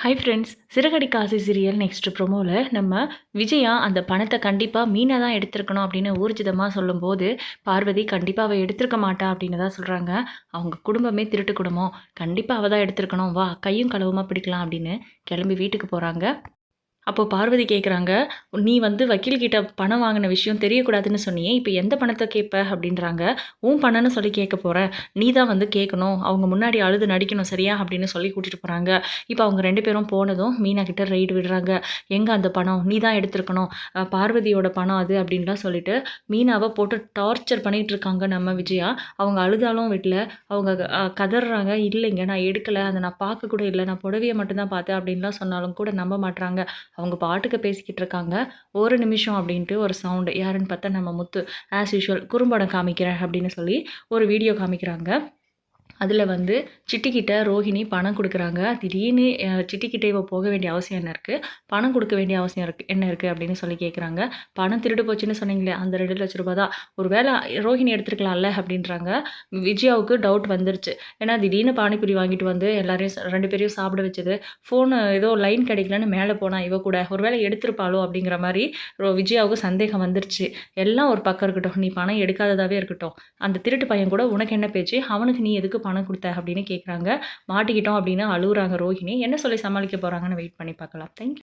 Hi friends சிறகடி காசி serial next ப்ரொமோவில் நம்ம விஜயா அந்த பணத்தை கண்டிப்பாக மீனை தான் எடுத்திருக்கணும் அப்படின்னு ஊர்ஜிதமாக சொல்லும்போது பார்வதி கண்டிப்பாக அவள் எடுத்திருக்க மாட்டா அப்படின்னு தான் சொல்கிறாங்க அவங்க குடும்பமே திருட்டு குடும்பம். கண்டிப்பாக அவள் தான் எடுத்திருக்கணும். வா கையும் களவுமாக பிடிக்கலாம் அப்படின்னு கிளம்பி வீட்டுக்கு போகிறாங்க அப்போ பார்வதி கேட்குறாங்க நீ வந்து வக்கீல்கிட்ட பணம் வாங்கின விஷயம் தெரியக்கூடாதுன்னு சொன்னியே இப்போ எந்த பணத்தை கேட்ப அப்படின்றாங்க. உன் பணம்னு சொல்லி கேட்க போகிற நீ தான் வந்து கேட்கணும் அவங்க முன்னாடி அழுது நடிக்கணும் சரியா? அப்படின்னு சொல்லி கூட்டிகிட்டு போகிறாங்க இப்போ அவங்க ரெண்டு பேரும் போனதும் மீனா கிட்ட ரைடு விடுறாங்க. எங்கே அந்த பணம்? நீ தான் எடுத்திருக்கணும். பார்வதியோட பணம் அது அப்படின்லாம் சொல்லிட்டு மீனாவை போட்டு டார்ச்சர் பண்ணிகிட்டு இருக்காங்க நம்ம விஜயா. அவங்க அழுதாலும் வீட்டில் அவங்க கதறாங்க. இல்லைங்க நான் எடுக்கலை. அதை நான் பார்க்க கூட இல்லை. நான் புடவையை மட்டும்தான் பார்த்தேன். அப்படின்லாம் சொன்னாலும் கூட நம்ப மாட்றாங்க. அவங்க பாட்டுக்கு பேசிக்கிட்டு இருக்காங்க ஒரு நிமிஷம் அப்படின்ட்டு ஒரு சவுண்டு யாருன்னு பார்த்தா நம்ம முத்து ஆஸ் யூஷுவல் குறும்படம் காமிக்கிறேன் அப்படின்னு சொல்லி ஒரு வீடியோ காமிக்கிறாங்க. அதில் வந்து சிட்டிக்கிட்ட ரோஹிணி பணம் கொடுக்குறாங்க. திடீர்னு சிட்டிக்கிட்ட இவள் போக வேண்டிய அவசியம் என்ன இருக்குது பணம் கொடுக்க வேண்டிய அவசியம் இருக்குது என்ன இருக்குது அப்படின்னு சொல்லி கேட்குறாங்க பணம் திருடு போச்சுன்னு சொன்னீங்களே அந்த ரெண்டு லட்ச ரூபா தான். ஒரு வேளை ரோஹிணி எடுத்துருக்கலாம்ல அப்படின்றாங்க. விஜயாவுக்கு டவுட் வந்துருச்சு. ஏன்னா திடீர்னு பானிபூரி வாங்கிட்டு வந்து எல்லாரையும் ரெண்டு பேரையும் சாப்பிட வச்சது. ஃபோனு ஏதோ லைன் கிடைக்கலன்னு மேலே போனால் இவ கூட. ஒரு வேளை எடுத்திருப்பாளோ அப்படிங்கிற மாதிரி ரோ- விஜயாவுக்கு சந்தேகம் வந்துருச்சு. எல்லாம் ஒரு பக்கம் இருக்கட்டும். நீ பணம் எடுக்காததாகவே இருக்கட்டும். அந்த திருட்டு பையன் கூட உனக்கு என்ன பேச்சு? அவனுக்கு நீ எதுக்கு பணம் கொடுத்த அப்படின்னு கேட்குறாங்க மாட்டிக்கிட்டோம் அப்படின்னு அழுகுறாங்க ரோஹிணி. என்ன சொல்லி சமாளிக்க போகிறாங்கன்னு வெயிட் பண்ணி பார்க்கலாம். தேங்க்யூ